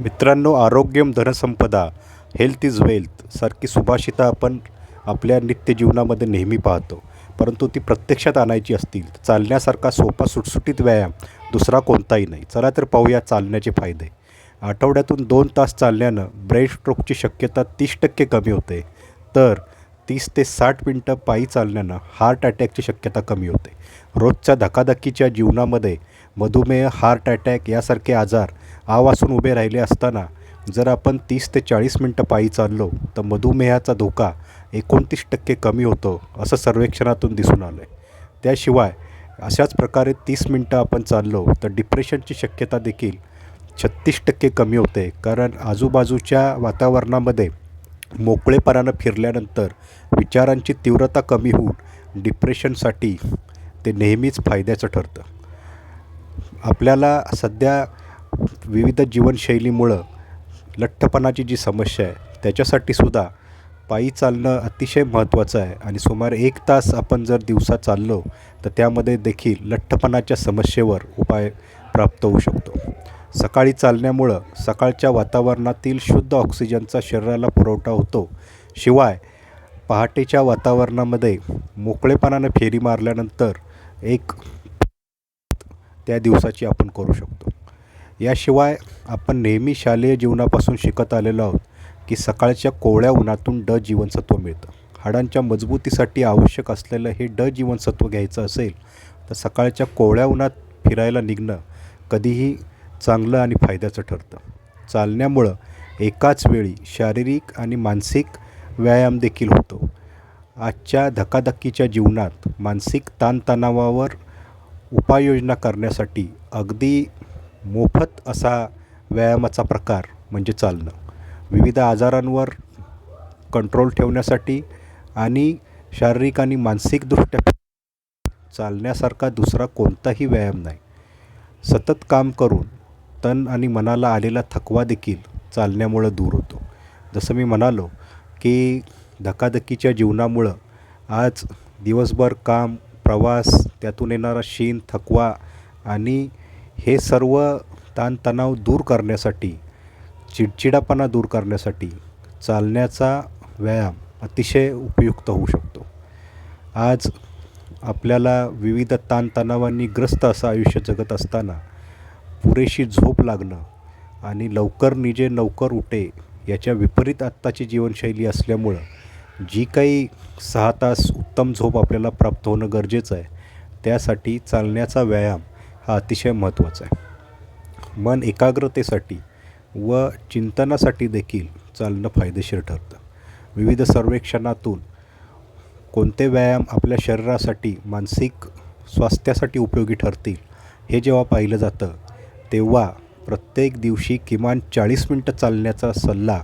मित्रांनो आरोग्यम धनसंपदा हेल्थ इज वेल्थ सारखी सुभाषितं आपण आपल्या नित्य जीवनामध्ये नेहमी पाहतो. परंतु ती प्रत्यक्षात आणायची असतील चालण्यासारखा सोपा सुटसुटीत व्यायाम दुसरा कोणताही नाही. चला तर पाहूया चालण्याचे फायदे. आठवड्यातून दोन तास चालल्यानं ब्रेन स्ट्रोकची शक्यता तीस टक्के कमी होते. तर तीस ते साठ मिनटं पायी चालण्यानं हार्ट अटॅकची शक्यता कमी होते. रोजच्या धकाधकीच्या जीवनामध्ये मधुमेह हार्ट अटॅक यासारखे आजार आवासून उभे राहिले असताना जर आपण तीस ते चाळीस मिनटं पायी चाललो तर मधुमेहाचा धोका एकोणतीस टक्के कमी होतो असं सर्वेक्षणातून दिसून आलं आहे त्याशिवाय अशाच प्रकारे तीस मिनटं आपण चाललो तर डिप्रेशनची शक्यता देखील छत्तीस टक्के कमी होते. कारण आजूबाजूच्या वातावरणामध्ये मोकळेपणानं फिरल्यानंतर विचारांची तीव्रता कमी होऊन डिप्रेशनसाठी ते नेहमीच फायद्याचं ठरतं. आपल्याला सध्या विविध जीवनशैलीमुळं लठ्ठपणाची जी समस्या आहे त्याच्यासाठी सुद्धा पायी चालणं अतिशय महत्त्वाचं आहे. आणि सुमारे एक तास आपण जर दिवसा चाललो तर त्यामध्ये देखील लठ्ठपणाच्या समस्येवर उपाय प्राप्त होऊ शकतो. सकाळी चालण्यामुळं सकाळच्या वातावरणातील शुद्ध ऑक्सिजनचा शरीराला पुरवठा होतो. शिवाय पहाटेच्या वातावरणामध्ये मोकळेपणानं फेरी मारल्यानंतर एक त्या दिवसाची आपण करू शकतो. याशिवाय आपण नेहमी शालेय जीवनापासून शिकत आलेलो आहोत की सकाळच्या कोवळ्या उन्हातून ड जीवनसत्व मिळतं. हाडांच्या मजबूतीसाठी आवश्यक असलेलं हे ड जीवनसत्व घ्यायचं असेल तर सकाळच्या कोवळ्या उन्हात फिरायला निघणं कधीही चांगलं आणि फायद्याचं ठरतं. चालण्यामुळं एकाच वेळी शारीरिक आणि मानसिक व्यायाम देखील होतो. आजच्या धकाधकीच्या जीवनात मानसिक ताणतणावावर उपाययोजना करण्यासाठी अगदी मोफत असा व्यायामाचा प्रकार म्हणजे चालणं. विविध आजारांवर कंट्रोल ठेवण्यासाठी आणि शारीरिक आणि मानसिकदृष्ट्या चालण्यासारखा दुसरा कोणताही व्यायाम नाही. सतत काम करून तन आणि मनाला आलेला थकवा देखील चालण्यामुळं दूर होतो. जसं मी म्हणालो की धकाधकीच्या जीवनामुळं आज दिवसभर काम प्रवास त्यातून येणारा शीण थकवा आणि हे सर्व ताणतणाव दूर करण्यासाठी चिडचिडापणा दूर करण्यासाठी चालण्याचा व्यायाम अतिशय उपयुक्त होऊ शकतो. आज आपल्याला विविध ताणतणावांनी ग्रस्त असं आयुष्य जगत असताना पुरेशी झोप लागणं आणि लवकर निजे लवकर उठे याच्या विपरीत आत्ताची जीवनशैली असल्यामुळं जी काही सहा तास उत्तम झोप आपल्याला प्राप्त होणं गरजेचं आहे त्यासाठी चालण्याचा व्यायाम हा अतिशय महत्त्वाचा आहे. मन एकाग्रतेसाठी व चिंतनासाठी देखील चालणं फायदेशीर ठरतं. विविध सर्वेक्षणातून कोणते व्यायाम आपल्या शरीरासाठी मानसिक स्वास्थ्यासाठी उपयोगी ठरतील हे जेव्हा पाहिलं जातं तेव्हा प्रत्येक दिवशी किमान चाळीस मिनटं चालण्याचा सल्ला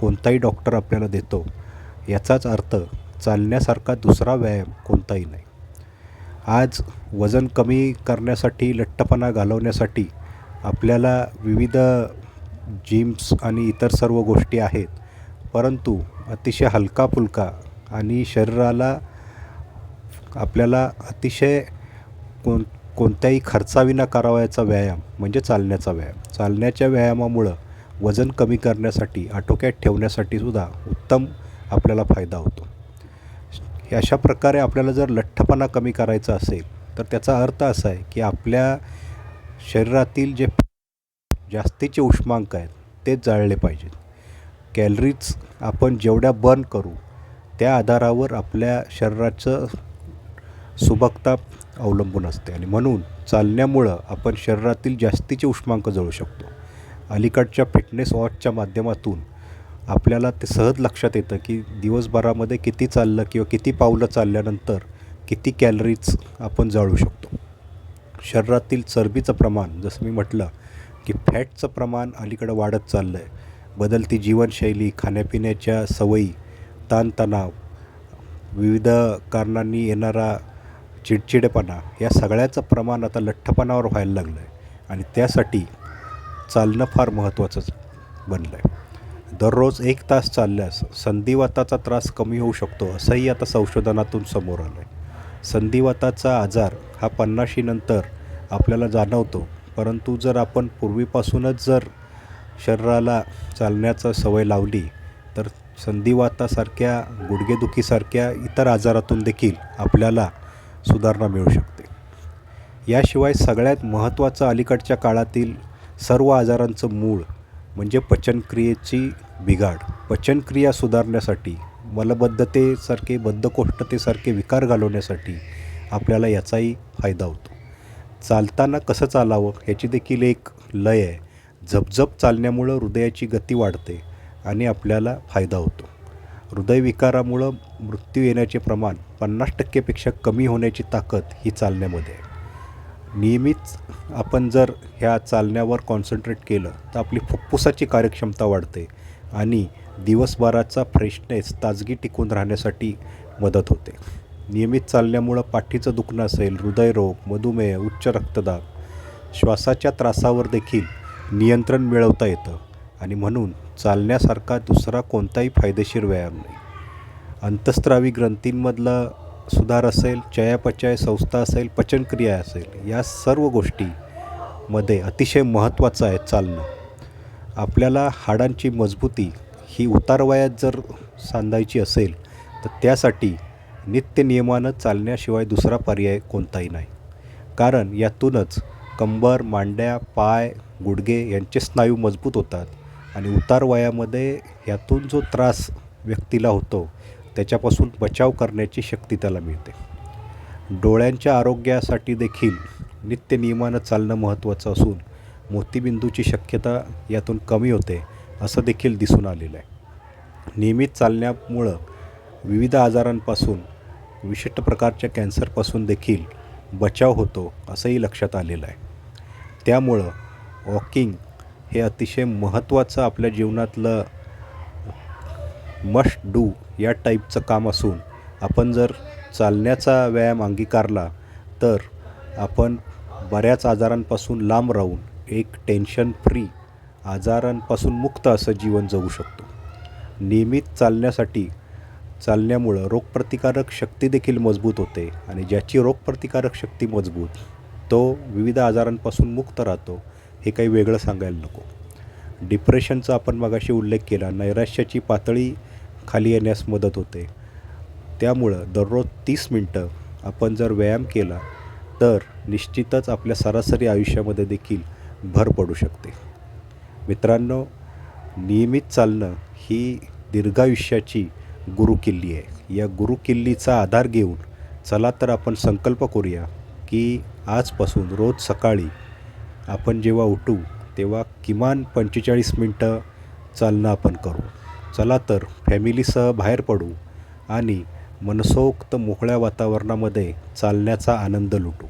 कोणताही डॉक्टर आपल्याला देतो. याचाच अर्थ चालण्यासारखा दुसरा व्यायाम कोणताही नाही. आज वजन कमी करण्यासाठी लठ्ठपणा घालवण्यासाठी आपल्याला विविध जिम्स आणि इतर सर्व गोष्टी आहेत. परंतु अतिशय हलका फुलका आणि शरीराला आपल्याला अतिशय कोण कोणत्याही खर्चाविना करावयाचा व्यायाम म्हणजे चालण्याचा व्यायाम. चालण्याच्या व्यायामामुळं वजन कमी करण्यासाठी आटोक्यात ठेवण्यासाठी सुद्धा उत्तम आपल्याला फायदा होतो. अशा प्रकारे आपल्याला जर लठ्ठपणा कमी करायचा असेल तर त्याचा अर्थ असा आहे की आपल्या शरीरातील जे जास्तीचे उष्मांक आहेत ते जाळले पाहिजेत. कॅलरीज आपण जेवढ्या बर्न करू त्या आधारावर आपल्या शरीराचं सुबकता अवलंबून असते. आणि म्हणून चालण्यामुळं आपण शरीरातील जास्तीचे उष्मांक जळू शकतो. अलीकडच्या फिटनेस वॉचच्या माध्यमातून आपल्याला ते सहज लक्षात येतं की दिवसभरामध्ये किती चाललं किंवा किती पावलं चालल्यानंतर किती कॅलरीज आपण जाळू शकतो. शरीरातील चरबीचं प्रमाण जसं मी म्हटलं की फॅटचं प्रमाण अलीकडं वाढत चाललं आहे बदलती जीवनशैली खाण्यापिण्याच्या सवयी ताणतणाव विविध कारणांनी येणारा चिडचिडेपणा या सगळ्याचं प्रमाण आता लठ्ठपणावर व्हायला लागलं आहे आणि त्यासाठी चालणं फार महत्त्वाचंच बनलं आहे दररोज एक तास चालल्यास संधिवाताचा त्रास कमी होऊ शकतो असंही आता संशोधनातून समोर आलं आहे संधिवाताचा आजार हा पन्नाशीनंतर आपल्याला जाणवतो परंतु जर आपण पूर्वीपासूनच जर शरीराला चालण्याचा सवय लावली तर संधिवातासारख्या गुडघेदुखीसारख्या इतर आजारातून देखील आपल्याला सुधारणा मिळू शकते. याशिवाय सगळ्यात महत्त्वाचं अलीकडच्या काळातील सर्व आजारांचं मूळ म्हणजे पचनक्रियेची बिघाड. पचनक्रिया सुधारण्यासाठी मलबद्धतेसारखे बद्धकोष्ठतेसारखे विकार घालवण्यासाठी आपल्याला याचाही फायदा होतो. चालताना कसं चालावं ह्याची देखील एक लय आहे. झपझप चालण्यामुळं हृदयाची गती वाढते आणि आपल्याला फायदा होतो. हृदयविकारामुळं मृत्यू येण्याचे प्रमाण पन्नास टक्केपेक्षा कमी होण्याची ताकद ही चालण्यामध्ये आहे. नियमित आपण जर ह्या चालण्यावर कॉन्सन्ट्रेट केलं तर आपली फुफ्फुसाची कार्यक्षमता वाढते आणि दिवसभराचा फ्रेशनेस ताजगी टिकून राहण्यासाठी मदत होते. नियमित चालण्यामुळं पाठीचं दुखणं असेल हृदयरोग मधुमेह उच्च रक्तदाब श्वासाच्या त्रासावर देखील नियंत्रण मिळवता येतं आणि म्हणून चालण्यासारखा दुसरा कोणताही फायदेशीर व्यायाम नाही. अंतस्त्रावी ग्रंथींमधला सुधार असेल चयापचय संस्था असेल पचनक्रिया असेल या सर्व गोष्टीमध्ये अतिशय महत्त्वाचं आहे चालणं. आपल्याला हाडांची मजबूती ही उतारवयात जर सांधायची असेल तर त्यासाठी नित्य नियमानं चालण्याशिवाय दुसरा पर्याय कोणताही नाही. कारण यातूनच कंबर मांड्या पाय गुडघे यांचे स्नायू मजबूत होतात आणि उतार वयामध्ये जो त्रास व्यक्तीला होतो त्याच्यापासून बचाव करण्याची शक्ती त्याला मिळते. डोळ्यांच्या आरोग्यासाठी देखील नित्यनियमानं चालणं महत्त्वाचं असून मोतीबिंदूची शक्यता यातून कमी होते असं देखील दिसून आलेलं आहे. नियमित चालण्यामुळं विविध आजारांपासून विशिष्ट प्रकारच्या कॅन्सरपासून देखील बचाव होतो असंही लक्षात आलेलं आहे. त्यामुळं वॉकिंग हे अतिशय महत्त्वाचं आपल्या जीवनातलं मस्ट डू या टाईपचं काम असून आपण जर चालण्याचा व्यायाम अंगीकारला तर आपण बऱ्याच आजारांपासून लांब राहून एक टेन्शन फ्री आजारांपासून मुक्त असं जीवन जगू शकतो. नियमित चालण्यासाठी चालण्यामुळं रोगप्रतिकारक शक्ती देखील मजबूत होते आणि ज्याची रोगप्रतिकारक शक्ती मजबूत तो विविध आजारांपासून मुक्त राहतो हे काही वेगळं सांगायला नको. डिप्रेशनचा आपण मगाशी उल्लेख केला नैराश्याची पातळी खाली येण्यास मदत होते. त्यामुळं दररोज तीस मिनटं आपण जर व्यायाम केला तर निश्चितच आपल्या सरासरी आयुष्यामध्ये देखील भर पडू शकते. मित्रांनो नियमित चालणं ही दीर्घायुष्याची गुरुकिल्ली आहे. या गुरुकिल्लीचा आधार घेऊन चला तर आपण संकल्प करूया की आजपासून रोज सकाळी आपण जेव्हा उठू तेव्हा किमान पंचेचाळीस मिनटं चालणं आपण करू. चला तर फॅमिलीसह बाहेर पडू आणि मनसोक्त मोकळ्या वातावरणामध्ये चालण्याचा आनंद लुटू.